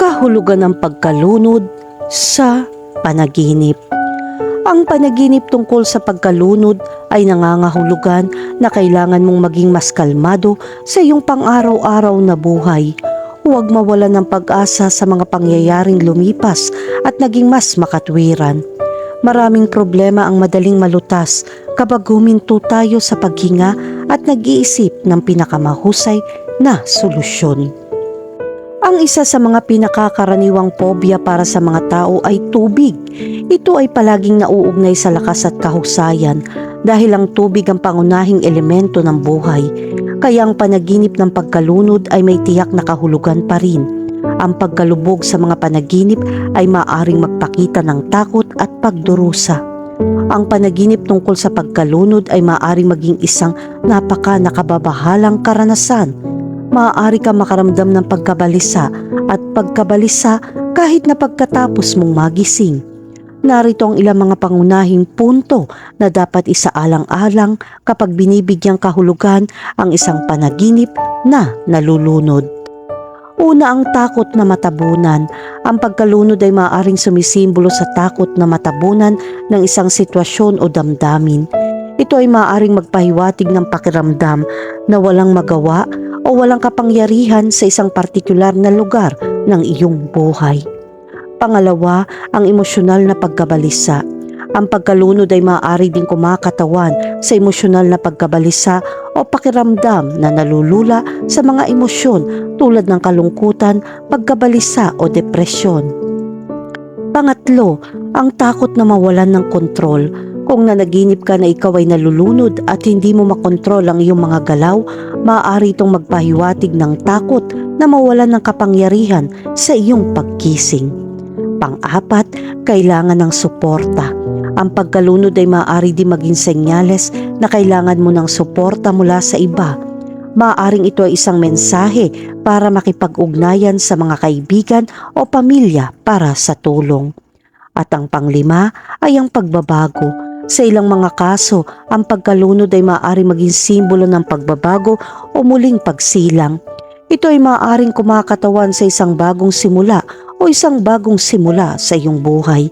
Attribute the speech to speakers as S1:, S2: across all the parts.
S1: kahulugan ng pagkalunod sa panaginip. Ang panaginip tungkol sa pagkalunod ay nangangahulugan na kailangan mong maging mas kalmado sa iyong pang-araw-araw na buhay. Huwag mawala ng pag-asa sa mga pangyayaring lumipas at naging mas makatwiran. Maraming problema ang madaling malutas kapag huminto tayo sa paghinga at nag-iisip ng pinakamahusay na solusyon. Ang isa sa mga pinakakaraniwang pobya para sa mga tao ay tubig. Ito ay palaging nauugnay sa lakas at kahusayan dahil ang tubig ang pangunahing elemento ng buhay. Kaya ang panaginip ng pagkalunod ay may tiyak na kahulugan pa rin. Ang pagkalubog sa mga panaginip ay maaring magpakita ng takot at pagdurusa. Ang panaginip tungkol sa pagkalunod ay maaring maging isang napaka nakababahalang karanasan maaari ka makaramdam ng pagkabalisa at pagkabalisa kahit na pagkatapos mong magising. Narito ang ilang mga pangunahing punto na dapat isaalang-alang kapag binibigyang kahulugan ang isang panaginip na nalulunod. Una ang takot na matabunan. Ang pagkalunod ay maaaring sumisimbolo sa takot na matabunan ng isang sitwasyon o damdamin. Ito ay maaaring magpahiwatig ng pakiramdam na walang magawa o walang kapangyarihan sa isang partikular na lugar ng iyong buhay. Pangalawa, ang emosyonal na pagkabalisa. Ang pagkalunod ay maaari din kumakatawan sa emosyonal na pagkabalisa o pakiramdam na nalulula sa mga emosyon tulad ng kalungkutan, pagkabalisa o depresyon. Pangatlo, ang takot na mawalan ng kontrol. Kung nanaginip ka na ikaw ay nalulunod at hindi mo makontrol ang iyong mga galaw, maaari itong magpahiwatig ng takot na mawalan ng kapangyarihan sa iyong pagkising. Pang-apat, kailangan ng suporta. Ang pagkalunod ay maaari din maging senyales na kailangan mo ng suporta mula sa iba. Maaring ito ay isang mensahe para makipag-ugnayan sa mga kaibigan o pamilya para sa tulong. At ang panglima ay ang pagbabago. Sa ilang mga kaso, ang pagkalunod ay maaari maging simbolo ng pagbabago o muling pagsilang. Ito ay maaaring kumakatawan sa isang bagong simula o isang bagong simula sa iyong buhay.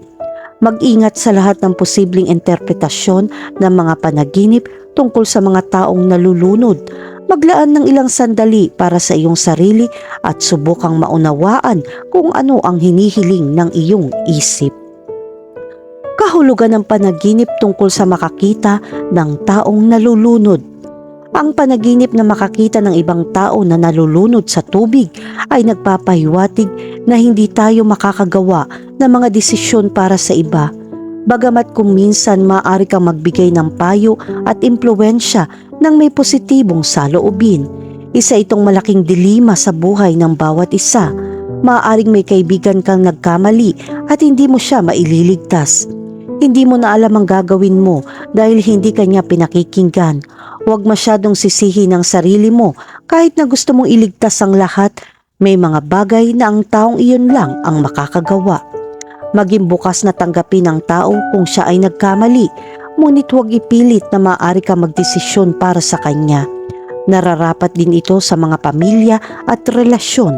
S1: Mag-ingat sa lahat ng posibleng interpretasyon ng mga panaginip tungkol sa mga taong nalulunod. Maglaan ng ilang sandali para sa iyong sarili at subukang maunawaan kung ano ang hinihiling ng iyong isip kahulugan ng panaginip tungkol sa makakita ng taong nalulunod. Ang panaginip na makakita ng ibang tao na nalulunod sa tubig ay nagpapahiwatig na hindi tayo makakagawa ng mga desisyon para sa iba. Bagamat kung minsan maaari kang magbigay ng payo at impluensya ng may positibong saloobin. Isa itong malaking dilima sa buhay ng bawat isa. Maaaring may kaibigan kang nagkamali at hindi mo siya maililigtas hindi mo na alam ang gagawin mo dahil hindi kanya pinakikinggan. Huwag masyadong sisihin ang sarili mo kahit na gusto mong iligtas ang lahat. May mga bagay na ang taong iyon lang ang makakagawa. Maging bukas na tanggapin ng tao kung siya ay nagkamali, ngunit huwag ipilit na maaari ka magdesisyon para sa kanya. Nararapat din ito sa mga pamilya at relasyon.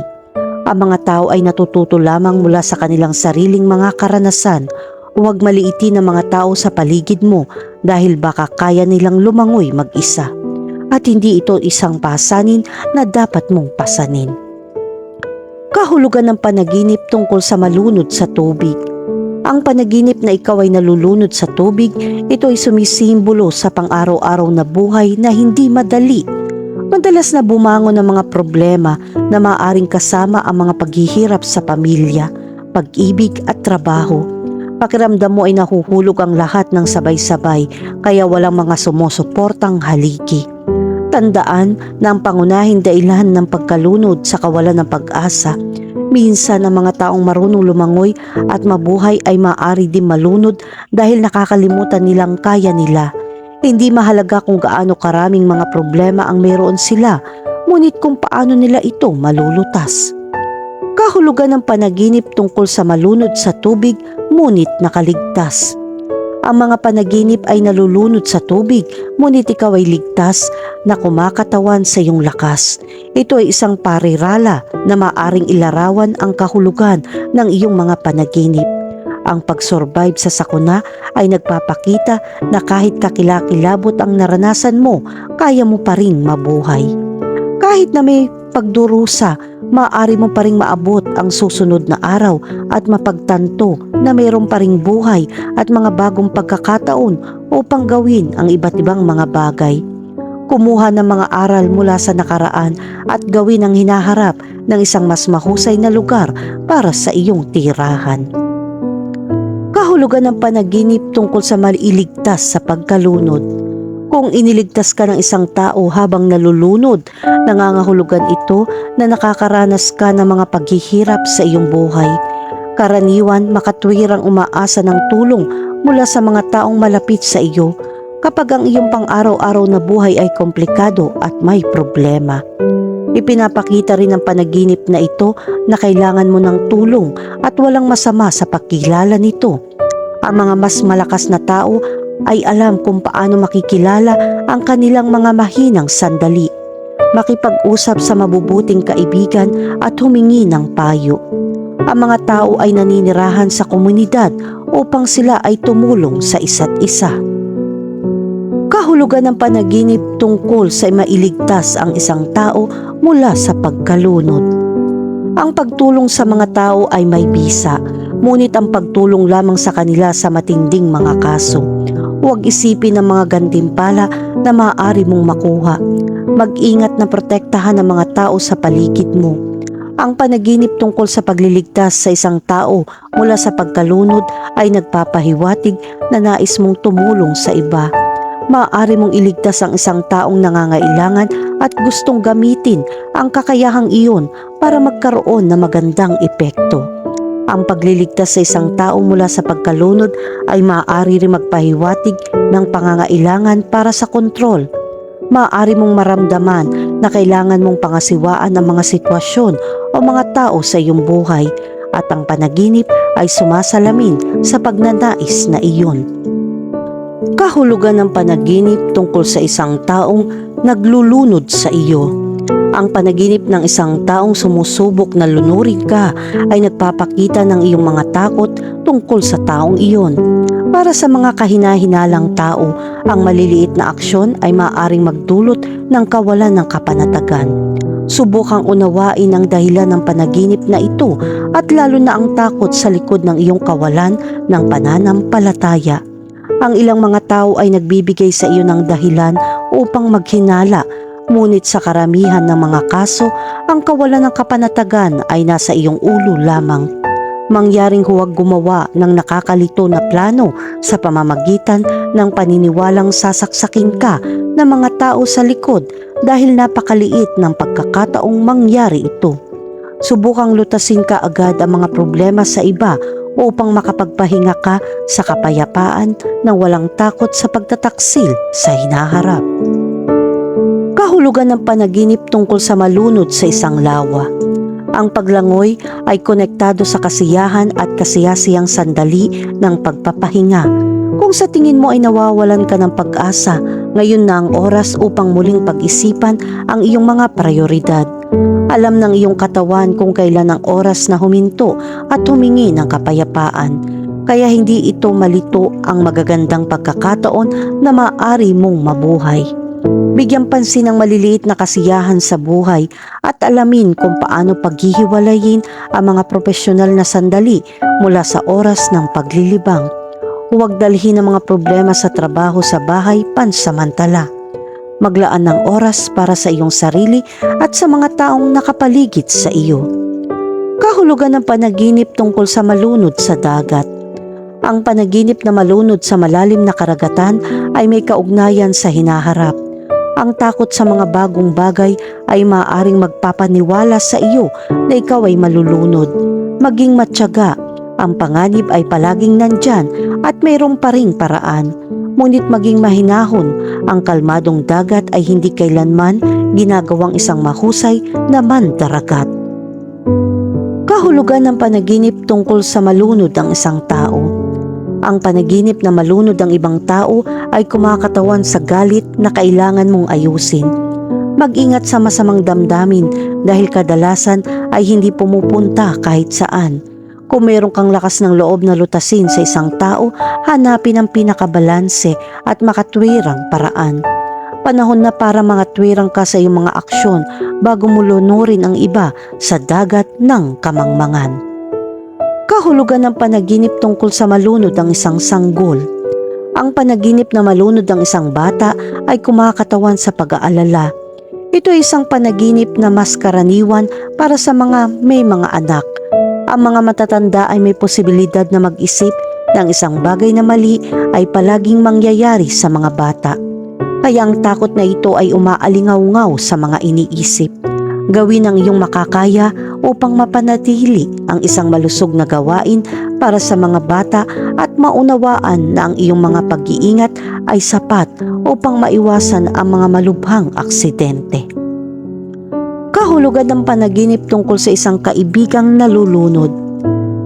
S1: Ang mga tao ay natututo lamang mula sa kanilang sariling mga karanasan Huwag maliitin ang mga tao sa paligid mo dahil baka kaya nilang lumangoy mag-isa. At hindi ito isang pasanin na dapat mong pasanin. Kahulugan ng panaginip tungkol sa malunod sa tubig. Ang panaginip na ikaw ay nalulunod sa tubig, ito ay sumisimbolo sa pang-araw-araw na buhay na hindi madali. Madalas na bumangon ng mga problema na maaring kasama ang mga paghihirap sa pamilya, pag-ibig at trabaho Pakiramdam mo ay nahuhulog ang lahat ng sabay-sabay kaya walang mga sumusuportang haligi. Tandaan na ang pangunahing dahilan ng pagkalunod sa kawalan ng pag-asa. Minsan ang mga taong marunong lumangoy at mabuhay ay maaari din malunod dahil nakakalimutan nilang kaya nila. Hindi mahalaga kung gaano karaming mga problema ang meron sila, ngunit kung paano nila ito malulutas kahulugan ng panaginip tungkol sa malunod sa tubig ngunit nakaligtas. Ang mga panaginip ay nalulunod sa tubig, ngunit ikaw ay ligtas na kumakatawan sa iyong lakas. Ito ay isang parirala na maaring ilarawan ang kahulugan ng iyong mga panaginip. Ang pag-survive sa sakuna ay nagpapakita na kahit kakilakilabot ang naranasan mo, kaya mo pa rin mabuhay. Kahit na may pagdurusa, maaari mo pa rin maabot ang susunod na araw at mapagtanto na mayroon pa ring buhay at mga bagong pagkakataon upang gawin ang iba't ibang mga bagay. Kumuha ng mga aral mula sa nakaraan at gawin ang hinaharap ng isang mas mahusay na lugar para sa iyong tirahan. Kahulugan ng panaginip tungkol sa maliligtas sa pagkalunod. Kung iniligtas ka ng isang tao habang nalulunod, nangangahulugan ito na nakakaranas ka ng mga paghihirap sa iyong buhay. Karaniwan makatwirang umaasa ng tulong mula sa mga taong malapit sa iyo kapag ang iyong pang-araw-araw na buhay ay komplikado at may problema. Ipinapakita rin ng panaginip na ito na kailangan mo ng tulong at walang masama sa pagkilala nito. Ang mga mas malakas na tao ay alam kung paano makikilala ang kanilang mga mahinang sandali. Makipag-usap sa mabubuting kaibigan at humingi ng payo. Ang mga tao ay naninirahan sa komunidad upang sila ay tumulong sa isa't isa. Kahulugan ng panaginip tungkol sa mailigtas ang isang tao mula sa pagkalunod. Ang pagtulong sa mga tao ay may bisa, ngunit ang pagtulong lamang sa kanila sa matinding mga kaso. Huwag isipin ng mga gantimpala na maaari mong makuha. Mag-ingat na protektahan ang mga tao sa paligid mo. Ang panaginip tungkol sa pagliligtas sa isang tao mula sa pagkalunod ay nagpapahiwatig na nais mong tumulong sa iba. Maaari mong iligtas ang isang taong nangangailangan at gustong gamitin ang kakayahang iyon para magkaroon ng magandang epekto. Ang pagliligtas sa isang tao mula sa pagkalunod ay maaari rin magpahiwatig ng pangangailangan para sa kontrol. Maaari mong maramdaman na kailangan mong pangasiwaan ang mga sitwasyon o mga tao sa iyong buhay at ang panaginip ay sumasalamin sa pagnanais na iyon. Kahulugan ng panaginip tungkol sa isang taong naglulunod sa iyo. Ang panaginip ng isang taong sumusubok na lunurin ka ay nagpapakita ng iyong mga takot tungkol sa taong iyon. Para sa mga kahinahinalang tao, ang maliliit na aksyon ay maaaring magdulot ng kawalan ng kapanatagan. Subukang unawain ang dahilan ng panaginip na ito at lalo na ang takot sa likod ng iyong kawalan ng pananampalataya. Ang ilang mga tao ay nagbibigay sa iyo ng dahilan upang maghinala, ngunit sa karamihan ng mga kaso, ang kawalan ng kapanatagan ay nasa iyong ulo lamang. Mangyaring huwag gumawa ng nakakalito na plano sa pamamagitan ng paniniwalang sasaksakin ka ng mga tao sa likod dahil napakaliit ng pagkakataong mangyari ito. Subukang lutasin ka agad ang mga problema sa iba upang makapagpahinga ka sa kapayapaan ng walang takot sa pagtataksil sa hinaharap. Kahulugan ng panaginip tungkol sa malunod sa isang lawa. Ang paglangoy ay konektado sa kasiyahan at kasiyasiyang sandali ng pagpapahinga. Kung sa tingin mo ay nawawalan ka ng pag-asa, ngayon na ang oras upang muling pag-isipan ang iyong mga prioridad. Alam ng iyong katawan kung kailan ang oras na huminto at humingi ng kapayapaan. Kaya hindi ito malito ang magagandang pagkakataon na maaari mong mabuhay. Bigyan pansin ang maliliit na kasiyahan sa buhay at alamin kung paano paghihiwalayin ang mga profesional na sandali mula sa oras ng paglilibang. Huwag dalhin ang mga problema sa trabaho sa bahay pansamantala maglaan ng oras para sa iyong sarili at sa mga taong nakapaligid sa iyo. Kahulugan ng panaginip tungkol sa malunod sa dagat. Ang panaginip na malunod sa malalim na karagatan ay may kaugnayan sa hinaharap. Ang takot sa mga bagong bagay ay maaaring magpapaniwala sa iyo na ikaw ay malulunod. Maging matyaga, ang panganib ay palaging nandyan at mayroong pa ring paraan ngunit maging mahinahon, ang kalmadong dagat ay hindi kailanman ginagawang isang mahusay na mandaragat. Kahulugan ng panaginip tungkol sa malunod ang isang tao. Ang panaginip na malunod ang ibang tao ay kumakatawan sa galit na kailangan mong ayusin. Mag-ingat sa masamang damdamin dahil kadalasan ay hindi pumupunta kahit saan. Kung meron kang lakas ng loob na lutasin sa isang tao, hanapin ang pinakabalanse at makatwirang paraan. Panahon na para mga twirang ka sa iyong mga aksyon bago mo lunurin ang iba sa dagat ng kamangmangan. Kahulugan ng panaginip tungkol sa malunod ang isang sanggol. Ang panaginip na malunod ang isang bata ay kumakatawan sa pag-aalala. Ito ay isang panaginip na mas karaniwan para sa mga may mga anak. Ang mga matatanda ay may posibilidad na mag-isip ng isang bagay na mali ay palaging mangyayari sa mga bata. Kaya ang takot na ito ay umaalingaw-ngaw sa mga iniisip. Gawin ang iyong makakaya upang mapanatili ang isang malusog na gawain para sa mga bata at maunawaan na ang iyong mga pag-iingat ay sapat upang maiwasan ang mga malubhang aksidente. Kahulugan ng panaginip tungkol sa isang kaibigang nalulunod.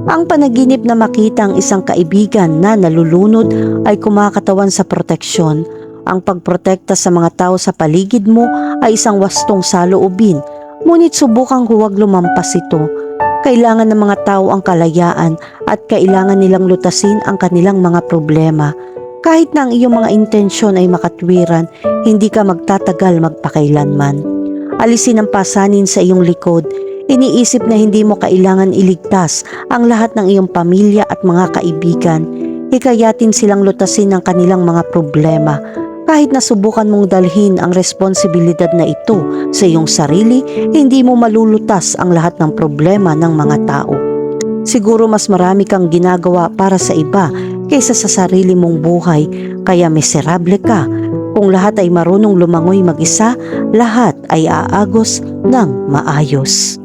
S1: Ang panaginip na makita ang isang kaibigan na nalulunod ay kumakatawan sa proteksyon. Ang pagprotekta sa mga tao sa paligid mo ay isang wastong saloobin, ngunit subukang huwag lumampas ito. Kailangan ng mga tao ang kalayaan at kailangan nilang lutasin ang kanilang mga problema. Kahit na ang iyong mga intensyon ay makatwiran, hindi ka magtatagal magpakailanman. Alisin ang pasanin sa iyong likod. Iniisip na hindi mo kailangan iligtas ang lahat ng iyong pamilya at mga kaibigan. Hikayatin silang lutasin ang kanilang mga problema. Kahit na subukan mong dalhin ang responsibilidad na ito sa iyong sarili, hindi mo malulutas ang lahat ng problema ng mga tao. Siguro mas marami kang ginagawa para sa iba kaysa sa sarili mong buhay, kaya miserable ka. Kung lahat ay marunong lumangoy mag-isa, lahat ay aagos ng maayos.